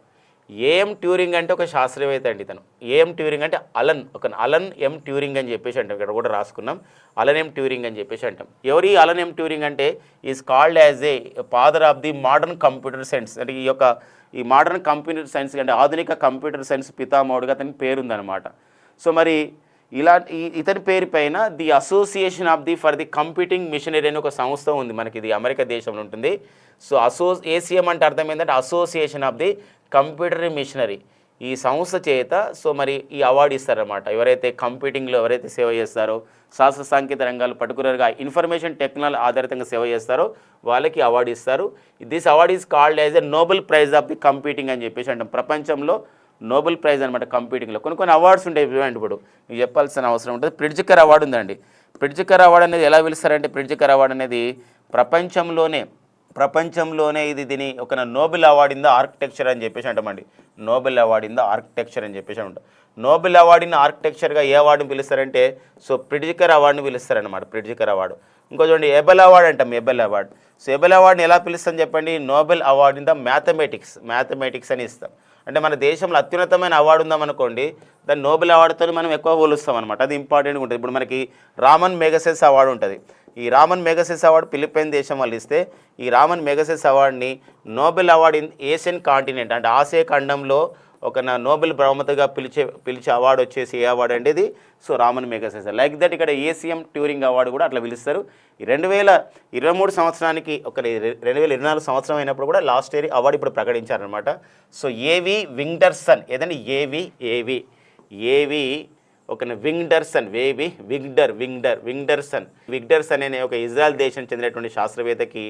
ఏఎం ట్యూరింగ్ అంటే ఒక శాస్త్రవేత్త అండి ఇతను. ఏఎం ట్యూరింగ్ అంటే అలన్ ఒక అలన్ ఎం ట్యూరింగ్ అని చెప్పేసి అంటాం. ఇక్కడ కూడా రాసుకున్నాం. అలన్ ఎం ట్యూరింగ్ అని చెప్పేసి అంటాం. ఎవరి అలన్ ఎం ట్యూరింగ్ అంటే is called as a father of the modern computer science. అంటే ఈ యొక్క ఈ మోడర్న్ కంప్యూటర్ సైన్స్ అంటే ఆధునిక కంప్యూటర్ సైన్స్ పితామహుడుగా అతని పేరుందనమాట సో మరి ఇలా ఈ- ఇతని పేరు పైన the association of the for the computing machinery అని ఒక సంస్థ ఉంది మనకి ఇది అమెరికా దేశంలో ఉంటుంది. సో అసో ఏసీఎం అంటే అర్థం ఏంటంటే association of the computer machinery. ఈ సంస్థ చేత సో మరి ఈ అవార్డు ఇస్తారన్నమాట. ఎవరైతే కంప్యూటింగ్లో ఎవరైతే సేవ చేస్తారో శాస్త్ర సాంకేతిక రంగాలు పర్టికులర్గా ఇన్ఫర్మేషన్ టెక్నాలజీ ఆధారితంగా సేవ చేస్తారో వాళ్ళకి అవార్డు ఇస్తారు. This award is called as a Nobel prize of the computing అని చెప్పేసి అంటాం. ప్రపంచంలో నోబెల్ ప్రైజ్ అనమాట కంప్యూటింగ్లో. కొన్ని కొన్ని అవార్డ్స్ ఉంటాయి చూడండి ఇప్పుడు. మీకు చెప్పాల్సిన అవసరం ఉంటుంది. ప్రిడ్జికర్ అవార్డు ఉందండి. ప్రిడ్జికర్ అవార్డు అనేది ఎలా పిలుస్తారంటే ప్రిడ్జికర్ అవార్డు అనేది ప్రపంచంలోనే ప్రపంచంలోనే ఇది దీని ఒక Nobel award in the architecture అని చెప్పేసి అంటామండి. Nobel award in the architecture అని చెప్పేసి అంటాం. నోబెల్ అవార్డుని ఇన్ ఆర్కిటెక్చర్గా ఏ అవార్డుని పిలుస్తారంటే సో ప్రిడిజికర్ అవార్డుని పిలుస్తారనమాట ప్రిడిజికర్ అవార్డు. ఇంకో చూడండి ఎబెల్ అవార్డు అంటాం ఎబెల్ అవార్డు. సో ఎబెల్ అవార్డుని ఎలా పిలుస్తాం చెప్పండి Nobel award in the mathematics mathematics అని ఇస్తాం. అంటే మన దేశంలో అత్యున్నతమైన అవార్డు ఉందామనుకోండి దాన్ని నోబెల్ అవార్డుతో మనం ఎక్కువ పోలుస్తాం అనమాట అది ఇంపార్టెంట్గా ఉంటుంది. ఇప్పుడు మనకి రామన్ మెగసెస్ అవార్డు ఉంటుంది. ఈ రామన్ మెగసెస్ అవార్డు ఫిలిప్పైన్ దేశం వాళ్ళు ఇస్తే ఈ రామన్ మెగసెస్ అవార్డుని Nobel award in Asian continent అంటే ఆసియా ఖండంలో ఒక నా నోబెల్ బహుమతిగా పిలిచే పిలిచే అవార్డు వచ్చేసి ఏ అవార్డు అంటే ఇది? So Ramon Magsaysay. Like that ఇక్కడ ఏసీఎం ట్యూరింగ్ అవార్డు కూడా అట్లా పిలుస్తారు. ఈ రెండు వేల ఇరవై మూడు సంవత్సరానికి ఒక రెండు వేల ఇరవై నాలుగు సంవత్సరం అయినప్పుడు కూడా లాస్ట్ ఇయర్ అవార్డు ఇప్పుడు ప్రకటించారనమాట సో ఏవి? వింగ్డర్సన్ ఏదండి? ఏవి? ఏవి? ఏవి? ఒక వింగ్డర్సన్ వేవి విగ్డర్ వింగ్డర్ వింగ్డర్సన్. విగ్డర్సన్ అనే ఒక ఇజ్రాయల్ దేశం చెందినటువంటి శాస్త్రవేత్తకి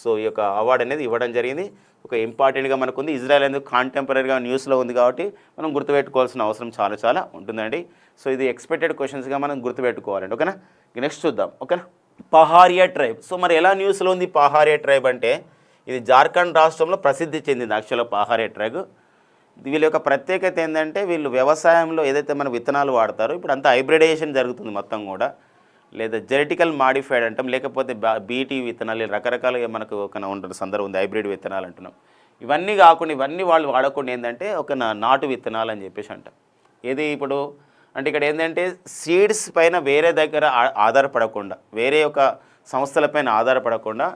సో ఈ యొక్క అవార్డు అనేది ఇవ్వడం జరిగింది. ఒక ఇంపార్టెంట్గా మనకు ఉంది ఇజ్రాయల్ అనేది కాంటెంపరీగా న్యూస్లో ఉంది కాబట్టి మనం గుర్తుపెట్టుకోవాల్సిన అవసరం చాలా చాలా ఉంటుందండి. సో ఇది ఎక్స్పెక్టెడ్ క్వశ్చన్స్గా మనం గుర్తుపెట్టుకోవాలండి. ఓకేనా? నెక్స్ట్ చూద్దాం. ఓకేనా? పహారియా ట్రైబ్. సో మరి ఎలా న్యూస్లో ఉంది పహారియా ట్రైబ్ అంటే? ఇది జార్ఖండ్ రాష్ట్రంలో ప్రసిద్ధి చెందింది యాక్చువల్గా పహారియా ట్రైబ్. వీళ్ళ యొక్క ప్రత్యేకత ఏంటంటే వీళ్ళు వ్యవసాయంలో ఏదైతే మన విత్తనాలు వాడతారో ఇప్పుడు అంతా హైబ్రిడేషన్ జరుగుతుంది మొత్తం కూడా. లేదా జెనెటికల్ మాడిఫైడ్ అంటాం లేకపోతే బీటీ విత్తనాలు రకరకాలుగా మనకు ఒక ఉంటున్న సందర్భం ఉంది హైబ్రిడ్ విత్తనాలు అంటున్నాం. ఇవన్నీ కాకుండా ఇవన్నీ వాళ్ళు వాడకుండా ఏంటంటే ఒక నాటు విత్తనాలు అని చెప్పేసి అంటాం. ఇది ఇప్పుడు అంటే ఇక్కడ ఏంటంటే సీడ్స్ పైన వేరే దగ్గర ఆధారపడకుండా వేరే ఒక సంస్థలపైన ఆధారపడకుండా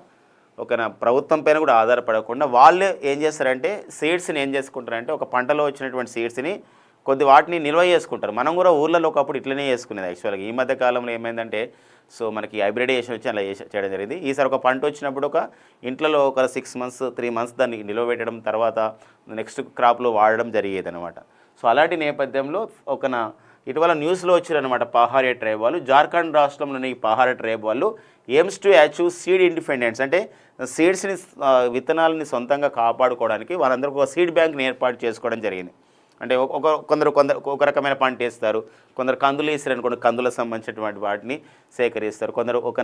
ఒక ప్రభుత్వం పైన కూడా ఆధారపడకుండా వాళ్ళు ఏం చేస్తారంటే సీడ్స్ని ఏం చేసుకుంటారంటే ఒక పంటలో వచ్చినటువంటి సీడ్స్ని కొద్ది వాటిని నిల్వ చేసుకుంటారు. మనం కూడా ఊర్లలో ఒకప్పుడు ఇట్లనే చేసుకునేది యాక్చువల్గా. ఈ మధ్య కాలంలో ఏమైందంటే సో మనకి హైబ్రిడేషన్ వచ్చి అలా చేసే- చేయడం జరిగింది. ఈసారి ఒక పంట వచ్చినప్పుడు ఒక ఇంట్లో ఒక సిక్స్ మంత్స్ త్రీ మంత్స్ దాన్ని నిల్వ పెట్టడం తర్వాత నెక్స్ట్ క్రాప్లో వాడడం జరిగేది అనమాట సో అలాంటి నేపథ్యంలో ఒక ఇటీవల న్యూస్లో వచ్చారనమాట పహారే ట్రైబ్ వాళ్ళు. జార్ఖండ్ రాష్ట్రంలోని పహారే ట్రైబ్ వాళ్ళు aims to achieve seed independence అంటే సీడ్స్ని విత్తనాలని సొంతంగా కాపాడుకోవడానికి వాళ్ళందరూ ఒక సీడ్ బ్యాంక్ని ఏర్పాటు చేసుకోవడం జరిగింది. అంటే ఒక కొందరు కొందరు ఒక రకమైన పంట వేస్తారు కొందరు కందులు వేస్తారు అనుకోండి కందులకు సంబంధించినటువంటి వాటిని సేకరిస్తారు కొందరు ఒక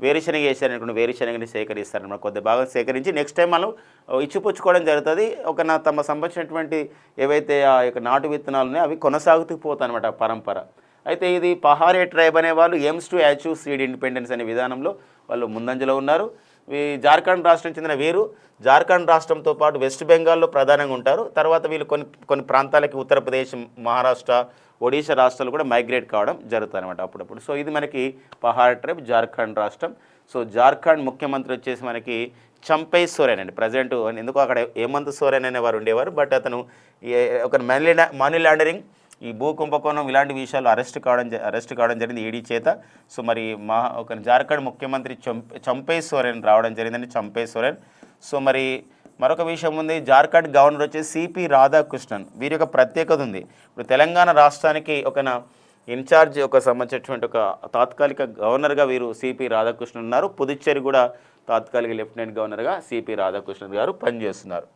వేరుశనగ వేసారు అనుకోండి వేరుశనగని సేకరిస్తారు అనమాట కొద్ది భాగం సేకరించి నెక్స్ట్ టైం మనం ఇచ్చిపుచ్చుకోవడం జరుగుతుంది ఒక నా తమ సంబంధించినటువంటి ఏవైతే ఆ యొక్క నాటు విత్తనాలు ఉన్నాయో అవి కొనసాగుతూ పోతాయి అనమాట ఆ పరంపర. అయితే ఇది పహారే ట్రైబ్ అనే వాళ్ళు aims to achieve seed independence అనే విధానంలో వాళ్ళు ముందంజలో ఉన్నారు. ఈ జార్ఖండ్ రాష్ట్రం చెందిన వీరు జార్ఖండ్ రాష్ట్రంతో పాటు వెస్ట్ బెంగాల్లో ప్రధానంగా ఉంటారు. తర్వాత వీళ్ళు కొన్ని కొన్ని ప్రాంతాలకి ఉత్తరప్రదేశ్ మహారాష్ట్ర ఒడిశా రాష్ట్రాలు కూడా మైగ్రేట్ కావడం జరుగుతుందన్నమాట అప్పుడప్పుడు. సో ఇది మనకి పహార్ ట్రైబ్ జార్ఖండ్ రాష్ట్రం. సో జార్ఖండ్ ముఖ్యమంత్రి వచ్చేసి మనకి చంపై సోరెన్ అండి. ప్రజెంట్ ఎందుకు అక్కడ హేమంత్ సోరెన్ అనేవారు ఉండేవారు. బట్ అతను ఏ- ఒక మనీ మనీ లాండరింగ్ ఈ భూ కుంభకోణం ఇలాంటి విషయాలు అరెస్ట్ కావడం అరెస్ట్ కావడం జరిగింది ఈడీ చేత. సో మరి మా ఒక జార్ఖండ్ ముఖ్యమంత్రి చంపే సోరెన్ రావడం జరిగిందండి చంపే సోరెన్ సో మరి మరొక విషయం ఉంది జార్ఖండ్ గవర్నర్ వచ్చి సిపి రాధాకృష్ణన్. వీరి యొక్క ప్రత్యేకత ఉంది. ఇప్పుడు తెలంగాణ రాష్ట్రానికి ఒక ఇన్ఛార్జ్ ఒక సంబంధించినటువంటి ఒక తాత్కాలిక గవర్నర్గా వీరు సిపి రాధాకృష్ణన్ ఉన్నారు. పుదుచ్చేరి కూడా తాత్కాలిక లెఫ్టినెంట్ గవర్నర్గా సిపి రాధాకృష్ణన్ గారు పనిచేస్తున్నారు.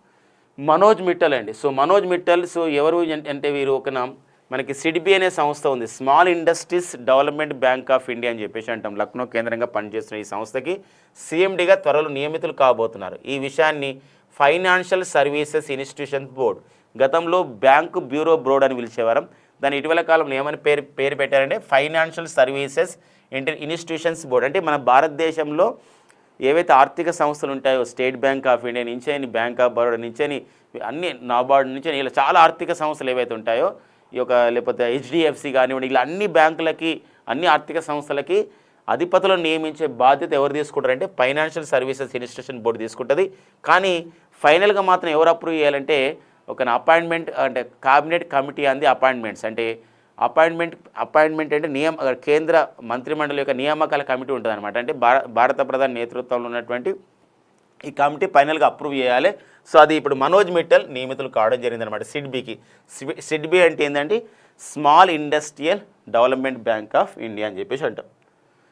మనోజ్ మిట్టల్ అండి. సో మనోజ్ మిట్టల్ సో ఎవరు అంటే వీరు ఒక నా- మనకి సిడిబి అనే సంస్థ ఉంది. Small industries development bank of India అని చెప్పేసి అంటాం. లక్నో కేంద్రంగా పనిచేస్తున్న ఈ సంస్థకి సీఎండిగా త్వరలో నియమితులు కాబోతున్నారు. ఈ విషయాన్ని ఫైనాన్షియల్ సర్వీసెస్ ఇన్స్టిట్యూషన్ బోర్డ్ గతంలో బ్యాంకు బ్యూరో బోర్డ్ అని పిలిచేవారం. దాని ఇటీవల కాలంలో ఏమని పేరు పేరు పెట్టారంటే financial services inter institutions board. అంటే మన భారతదేశంలో ఏవైతే ఆర్థిక సంస్థలు ఉంటాయో స్టేట్ బ్యాంక్ ఆఫ్ ఇండియా నుంచేని బ్యాంక్ ఆఫ్ బరోడా నుంచేని అన్ని నాబార్డు నుంచి ఇలా చాలా ఆర్థిక సంస్థలు ఏవైతే ఉంటాయో ఈ యొక్క లేకపోతే హెచ్డిఎఫ్సి కానివ్వండి ఇలా అన్ని బ్యాంకులకి అన్ని ఆర్థిక సంస్థలకి అధిపతులను నియమించే బాధ్యత ఎవరు తీసుకుంటారంటే ఫైనాన్షియల్ సర్వీసెస్ ఇన్స్టిట్యూషన్ బోర్డు తీసుకుంటుంది. కానీ ఫైనల్గా మాత్రం ఎవరు అప్రూవ్ చేయాలంటే ఒక అపాయింట్మెంట్ అంటే కాబినెట్ కమిటీ అంది అపాయింట్మెంట్స్. అంటే అపాయింట్మెంట్ అపాయింట్మెంట్ అంటే నియమ కేంద్ర మంత్రిమండలి యొక్క నియామకాల కమిటీ ఉంటుంది అనమాట అంటే భారత ప్రధాని నేతృత్వంలో ఉన్నటువంటి ఈ కమిటీ ఫైనల్గా అప్రూవ్ చేయాలి. సో అది ఇప్పుడు మనోజ్ మిట్టల్ నియమితులు కావడం జరిగింది అనమాట సిడ్బీకి సిడ్బీ అంటే ఏంటంటే small industrial development bank of India అని చెప్పేసి అంటాం.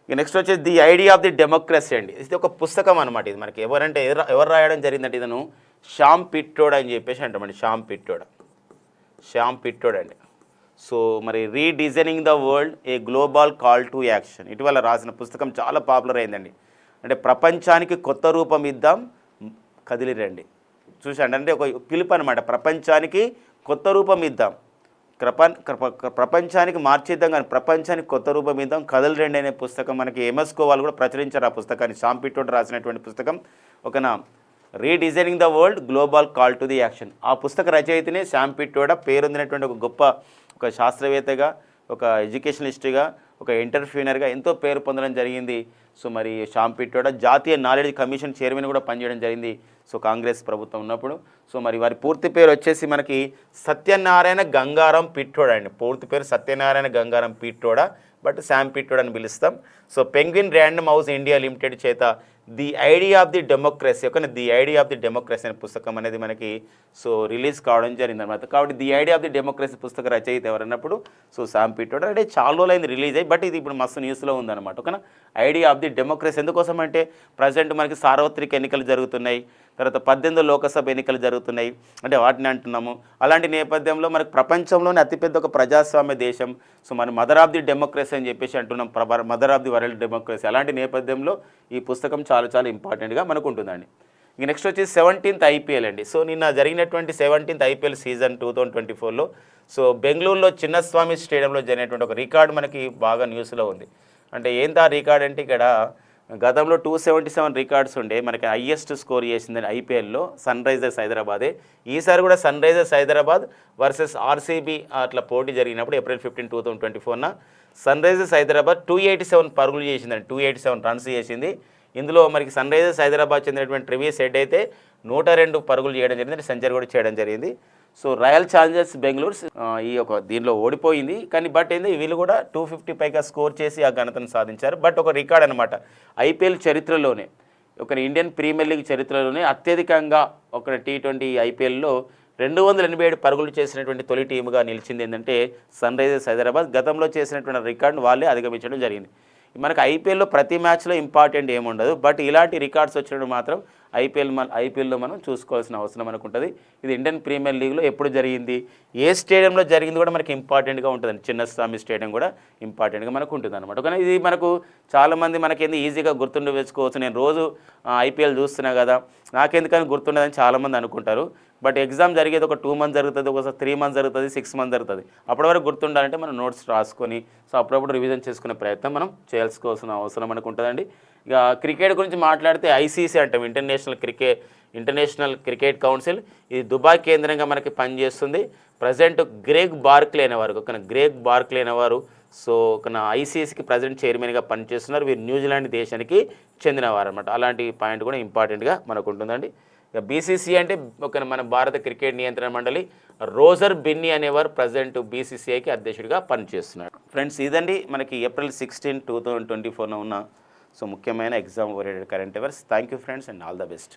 ఇక నెక్స్ట్ వచ్చేసి the idea of the democracy అండి. ఇది ఒక పుస్తకం అనమాట ఇది మనకి. ఎవరంటే ఎవరు రాయడం జరిగిందంటే ఇదను శ్యామ్ పిట్టోడ్ అని చెప్పేసి అంటామండి శ్యామ్ పిట్టోడ్. శ్యామ్ పిట్టోడ్ అండి. సో మరి redesigning the world a global call to action. ఇటీవల రాసిన పుస్తకం చాలా పాపులర్ అయిందండి. అంటే ప్రపంచానికి కొత్త రూపం ఇద్దాం కదిలిరండి. చూసండి అంటే ఒక పిలుపు అనమాట ప్రపంచానికి కొత్త రూపం ఇద్దాం. ప్రపంచ ప్రపంచానికి మార్చిద్దాం కానీ ప్రపంచానికి కొత్త రూపం ఇద్దాం కదలరండి అనే పుస్తకం మనకి ఎంఎస్కో వాళ్ళు కూడా ప్రచురించారు ఆ పుస్తకాన్ని. షాంపిటోడ్ రాసినటువంటి పుస్తకం. ఒకనా redesigning the world global call to the action. ఆ పుస్తక రచయితనే శాంపిటోడ పేరొందినటువంటి ఒక గొప్ప ఒక శాస్త్రవేత్తగా ఒక ఎడ్యుకేషనిస్ట్గా ఒక ఎంటర్ప్రీనర్గా ఎంతో పేరు పొందడం జరిగింది. సో మరి షాంపిటోడ జాతీయ నాలెడ్జ్ కమిషన్ చైర్మన్ కూడా పనిచేయడం జరిగింది. సో కాంగ్రెస్ ప్రభుత్వం ఉన్నప్పుడు. సో మరి వారి పూర్తి పేరు వచ్చేసి మనకి సత్యనారాయణ గంగారం పిట్టోడ అండి. పూర్తి పేరు సత్యనారాయణ గంగారం పిట్టోడ. బట్ శామ్ అని పిలుస్తాం. So Penguin Random House India Limited చేత the idea of the democracy ఒక the idea of the democracy అనే పుస్తకం అనేది మనకి సో రిలీజ్ కావడం జరిగింది అనమాట కాబట్టి the idea of the democracy పుస్తక రచయిత ఎవరన్నప్పుడు సో శామ్ పిట్టోడ్ అంటే చాలా రోజులైంది రిలీజ్ అయ్యి బట్ ఇది ఇప్పుడు మస్తు న్యూస్లో ఉందన్నమాట. ఓకేనా? ఐడియా ఆఫ్ ది డెమోక్రసీ ఎందుకోసం అంటే ప్రజెంట్ మనకి సార్వత్రిక ఎన్నికలు జరుగుతున్నాయి. తర్వాత పద్దెనిమిది లోకసభ ఎన్నికలు జరుగుతున్నాయి. అంటే వాటిని అంటున్నాము. అలాంటి నేపథ్యంలో మనకు ప్రపంచంలోనే అతిపెద్ద ఒక ప్రజాస్వామ్య దేశం. సో మన మదర్ ఆఫ్ ది డెమోక్రసీ అని చెప్పేసి అంటున్నాం. Mother of the world democracy. అలాంటి నేపథ్యంలో ఈ పుస్తకం చాలా చాలా ఇంపార్టెంట్గా మనకు ఉంటుందండి. ఇంక నెక్స్ట్ వచ్చి సెవెంటీన్త్ ఐపీఎల్ అండి. సో నిన్న జరిగినటువంటి seventeenth IPL season two thousand twenty ఫోర్లో సో బెంగళూరులో చిన్నస్వామి స్టేడియంలో జరిగినటువంటి ఒక రికార్డు మనకి బాగా న్యూస్లో ఉంది. అంటే ఏంటి ఆ రికార్డ్ అంటే ఇక్కడ గతంలో టూ సెవెంటీ సెవెన్ రికార్డ్స్ ఉండే మనకి హయ్యెస్ట్ స్కోర్ చేసిందని ఐపీఎల్లో సన్ రైజర్స్ హైదరాబాదే. ఈసారి కూడా sun Risers Hyderabad versus RCB అట్లా పోటీ జరిగినప్పుడు April fifteen two thousand twenty ఫోర్న Sunrisers Hyderabad two eighty seven పరుగులు చేసిందండి. టూ ఎయిటీ సెవెన్ రన్స్ చేసింది. ఇందులో మనకి సన్ రైజర్స్ హైదరాబాద్ చెందినటువంటి ట్రివియస్ హెడ్ అయితే నూట రెండు పరుగులు చేయడం జరిగింది. సెంచరీ కూడా చేయడం జరిగింది. సో రాయల్ ఛాలెంజర్స్ బెంగళూరు ఈ యొక్క దీనిలో ఓడిపోయింది. కానీ బట్ ఏంది వీళ్ళు కూడా టూ ఫిఫ్టీ పైగా స్కోర్ చేసి ఆ ఘనతను సాధించారు. బట్ ఒక రికార్డ్ అనమాట ఐపీఎల్ చరిత్రలోనే ఒక ఇండియన్ ప్రీమియర్ లీగ్ చరిత్రలోనే అత్యధికంగా ఒక టీ ట్వంటీ ఐపీఎల్లో రెండు వందల ఎనభై ఏడు పరుగులు చేసినటువంటి తొలి టీముగా నిలిచింది ఏంటంటే సన్ రైజర్స్ హైదరాబాద్. గతంలో చేసినటువంటి రికార్డును వాళ్ళే అధిగమించడం జరిగింది. మనకు ఐపీఎల్లో ప్రతి మ్యాచ్లో ఇంపార్టెంట్ ఏముండదు. బట్ ఇలాంటి రికార్డ్స్ వచ్చినప్పుడు మాత్రం ఐపీఎల్ మన ఐపీఎల్లో మనం చూసుకోవాల్సిన అవసరం మనకు ఉంటుంది ఇది ఇండియన్ ప్రీమియర్ లీగ్లో ఎప్పుడు జరిగింది ఏ స్టేడియంలో జరిగింది కూడా మనకి ఇంపార్టెంట్గా ఉంటుందండి. చిన్నస్వామి స్టేడియం కూడా ఇంపార్టెంట్గా మనకు ఉంటుంది అనమాట కానీ ఇది మనకు చాలామంది మనకేంది ఈజీగా గుర్తుండి వేసుకోవచ్చు. నేను రోజు ఐపీఎల్ చూస్తున్నా కదా నాకెందుకని గుర్తుండదని చాలామంది అనుకుంటారు. బట్ ఎగ్జామ్ జరిగేది ఒక టూ మంత్స్ జరుగుతుంది ఒకసారి త్రీ మంత్స్ జరుగుతుంది సిక్స్ మంత్స్ జరుగుతుంది. అప్పటి వరకు గుర్తుండాలంటే మనం నోట్స్ రాసుకొని సో అప్పుడప్పుడు రివిజన్ చేసుకునే ప్రయత్నం మనం చేయాల్సుకోవాల్సిన అవసరం మనకు ఉంటుందండి. ఇక క్రికెట్ గురించి మాట్లాడితే ఐసీసీ అంటాం international cricket international cricket council. ఇది దుబాయ్ కేంద్రంగా మనకి పనిచేస్తుంది. ప్రజెంట్ గ్రేగ్ బార్క్లే అనేవారు ఒక గ్రేగ్ బార్క్లే అనేవారు. సో ఒక ఐసీసీకి ప్రజెంట్ చైర్మన్గా పనిచేస్తున్నారు. వీరు న్యూజిలాండ్ దేశానికి చెందినవారు అనమాట అలాంటి పాయింట్ కూడా ఇంపార్టెంట్గా మనకు ఉంటుందండి. ఇక బీసీసీ అంటే ఒక మన భారత క్రికెట్ నియంత్రణ మండలి రోజర్ బిన్నీ అనేవారు ప్రజెంట్ బీసీసీఐకి అధ్యక్షుడిగా పనిచేస్తున్నాడు ఫ్రెండ్స్ ఇదండి మనకి April sixteen two thousand twenty ఫోర్లో ఉన్న సో ముఖ్యమైన exam oriented current affairs. Thank you friends and all the best.